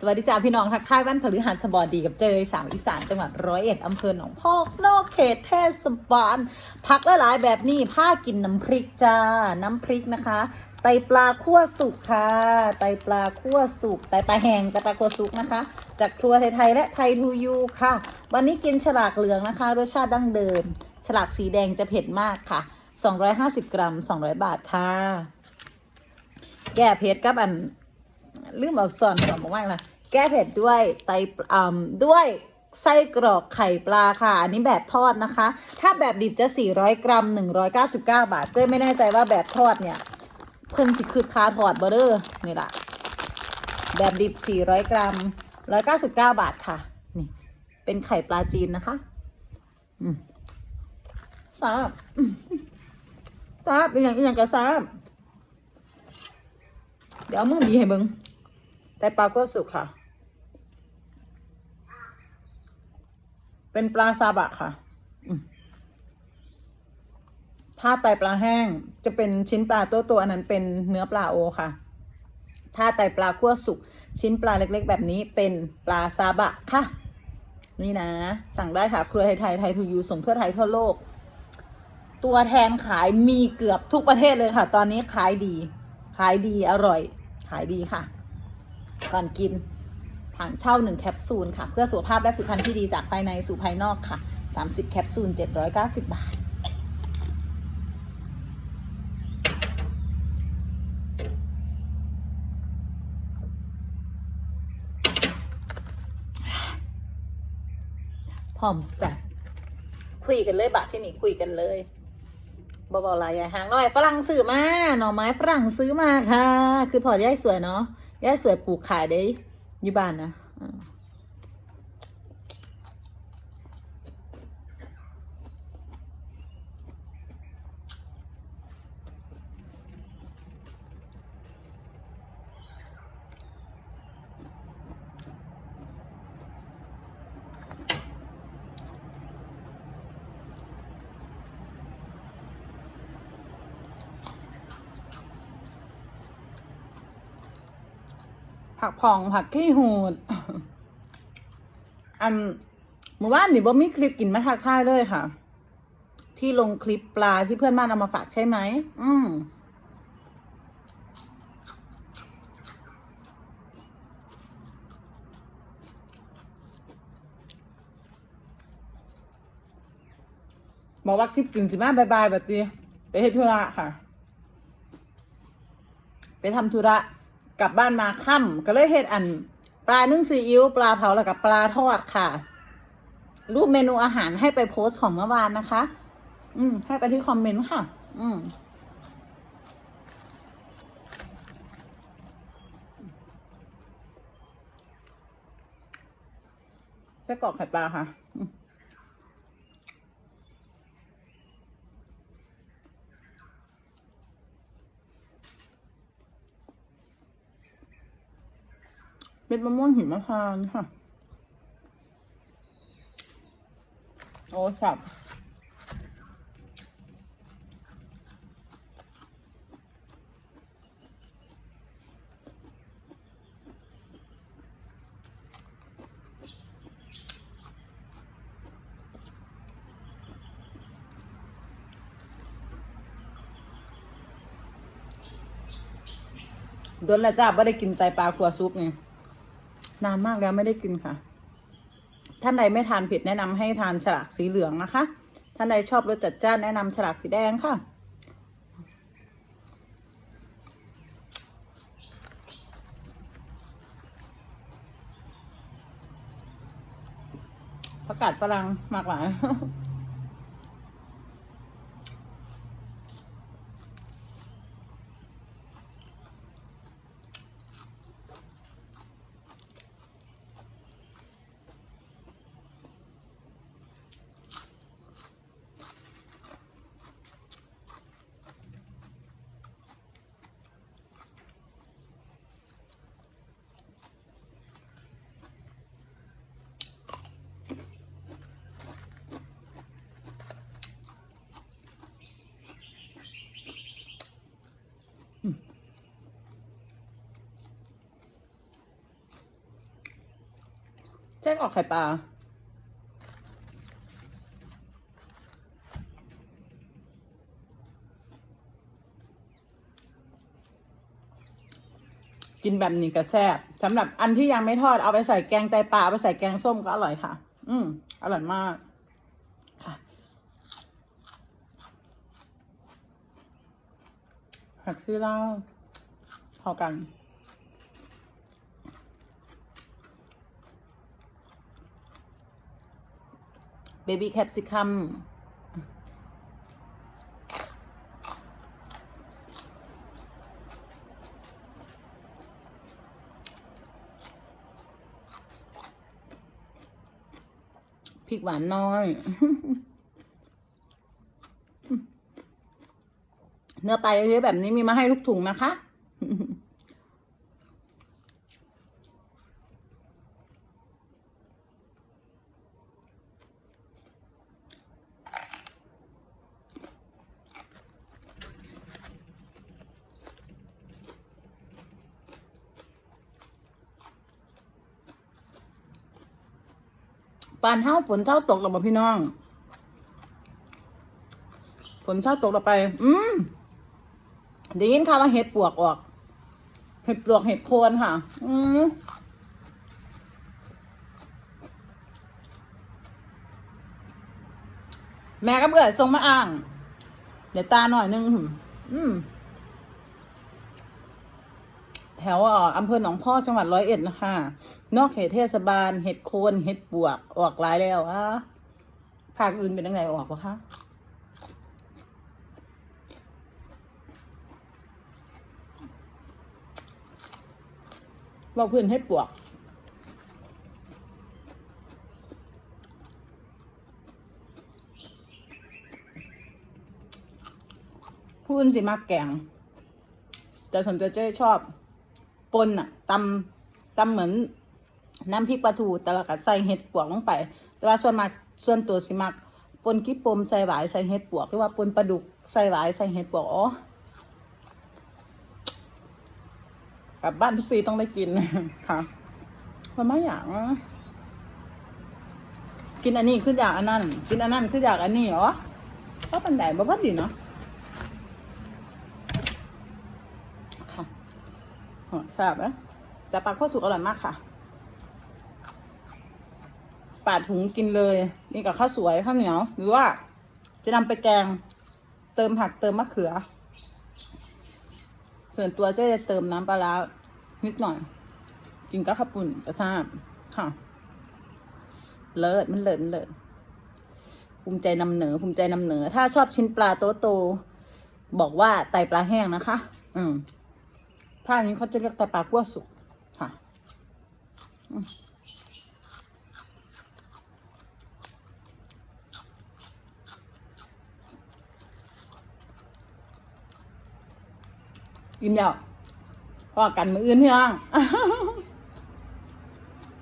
สวัสดีจ้าพี่น้องทักทายวันพฤหัสบดีกับเจยสาวอีสานจังหวัดร้อยเอ็ดอำเภอหนองพอกนอกเขตเทศบาลผักหลายๆแบบนี้ผ้ากินน้ำพริกจ้า น้ำพริกนะคะ ไตปลาคั่วสุกค่ะ ไตปลาคั่วสุกไตปลาแห้งไตปลาคั่วสุกนะคะ จากครัวไทยๆและไทยทูยูค่ะ วันนี้กินฉลากเหลืองนะคะ รสชาติดั้งเดิม ฉลากสีแดงจะเผ็ดมากค่ะ 250 กรัม 200 บาทค่ะ แก้เผ็ดกับอัน ลืมเอาสอนสอนบอกว่าอะแก้เผ็ดด้วยไตอ่ำด้วยไส้กรอกไข่ปลาค่ะ อันนี้แบบทอดนะคะ ถ้าแบบดิบจะ 400 กรัม 199 บาท เจ้ไม่แน่ใจว่าแบบทอดเนี่ย เพิ่นสิคือคาทอดเบอร์เดอร์นี่ละแบบดิบ 400 กรัม 199 บาทค่ะ นี่ เป็นไข่ปลาจีนนะคะ อืมซาบซาบอย่างอีกอย่างกระซาบเดี๋ยวมือบีให้เบิง แต่ปลาก็สุกค่ะ เป็นปลาซาบะค่ะ ถ้าไตปลาแห้งจะเป็นชิ้นปลาตัวตัวๆอันนั้นเป็นเนื้อปลาโอค่ะ ถ้าไตปลาคั่วสุก ชิ้นปลาเล็กๆ แบบนี้เป็นปลาซาบะค่ะ นี่นะ สั่งได้ค่ะ ครัวไทยไทยไทยทูยูส่งทั่วไทยทั่วโลก ตัวแทนขายมีเกือบทุกประเทศเลยค่ะ ตอนนี้ขายดี ขายดีอร่อย ขายดีค่ะ ก่อนกินถังเช่าหนึ่งแคปซูลค่ะ เพื่อสุขภาพและผิวพรรณที่ดีจากภายในสู่ภายนอกค่ะ 30 แคปซูล 790 บาท พร้อมสัตว์คุยกันเลยบาทที่นี่คุยกันเลย บอบอกอะไรยายหางหน่อยฝรั่งซื้อมาหน่อไม้ฝรั่งซื้อมาค่ะ คือพอย่ายสวยเนาะย่ายสวยปลูกขายได้ยี่บ้านนะ ผักผ่องผักขี้หูด อันเมื่อวานนี่บ่มีคลิปกินมาทักทายเลยค่ะ ที่ลงคลิปปลาที่เพื่อนบ้านเอามาฝากใช่ไหม อืมบอกว่าคลิปกินสิมาบายบายแบบนี้ไปเฮ็ดธุระค่ะ ไปทำธุระ กลับบ้านมาค่ำก็เลยเฮ็ดอัน ปลานึ่งซีอิ๊วปลาเผาแล้วกับปลาทอดค่ะ รูปเมนูอาหารให้ไปโพสต์ของเมื่อวานนะคะ อืม ให้ไปที่คอมเมนต์ค่ะ อืมไส้กรอกไข่ปลาค่ะ เป็นมะม่วงหิมพานต์ค่ะ โอ้สับโดนละจ้าไม่ได้กินไตปลาขัวซุปไง นานมากแล้วไม่ได้กินค่ะ ท่านใดไม่ทานเผ็ดแนะนำให้ทานฉลากสีเหลืองนะคะ ท่านใดชอบรสจัดจ้านแนะนำฉลากสีแดงค่ะ ประกาศฝรั่งมากหลาย จ้งออกไข่ปลา กินแบบนี้ก็แซ่บสำหรับอันที่ยังไม่ทอดเอาไปใส่แกงไตปลาเอาไปใส่แกงส้มก็อร่อยค่ะ อืมอร่อยมากค่ะผักชีลาวพอกัน เบบี้แคปซิคัมพริกหวานน้อย เนื้อปลาเยอะๆแบบนี้มีมาให้ทุกถุงนะคะ ปานเท้าฝนเช้าตกล้วบ่พี่น้อง ฝนเช้าตกล้วไป อืมได้ยินค่ะว่าเห็ดปวกออก เห็ดปลวกเห็ดโคนค่ะ อืมแม่ก็เบื่อส่งมาอ่าง เดี๋ยวตาหน่อยนึง อืม แถวอ่ออำเภอหนองพ่อจังหวัดร้อยเอ็ดนะคะ นอกเขตเทศบาลเห็ดโคนเห็ดปวกออกหลายแล้วอะภาคอื่นเป็นยังไงออกปะคะบอกเพื่อนให้ปวกพูดสิมากแกงแต่สนใจเจ้ชอบ ปนอะตำตำเหมือนน้ำพริกปลาทูแต่ละก็ใส่เห็ดปวกลงไป แต่ว่าส่วนมากส่วนตัวสิมักปนกี้ปมใส่หวายใส่เห็ดปวกหรือว่าปนปลาดุกใส่หวายใส่เห็ดปวกอ๋อกลับบ้านทุกปีต้องได้กินค่ะมันไม่อยากกินอันนี้คืออยากอันนั้น กินอันนั้นคืออยากอันนี้เหรอก็เป็นไดดบ่พอดีเนาะ โอ้แซ่บนะแต่ปลาข้าวสุกอร่อยมากค่ะปาดถุงกินเลย นี่กับข้าวสวยข้าวเหนียว หรือว่าจะนำไปแกง เติมผักเติมมะเขือ ส่วนตัวเจ๊จะเติมน้ำปลาร้านิดหน่อย กินกับข้าวปุ่นกระซาบค่ะ เลิศมันเลิศมันเลิศภูมิใจนำเหนือภูมิใจนำเหนือถ้าชอบชิ้นปลาโตโต บอกว่าไตปลาแห้งนะคะ อืม ถ้าอันนี้เขาจะเรียกแต่ปลากั้วสุกค่ะอิ่มแล้วพอกันมืออื่นพี่น้อง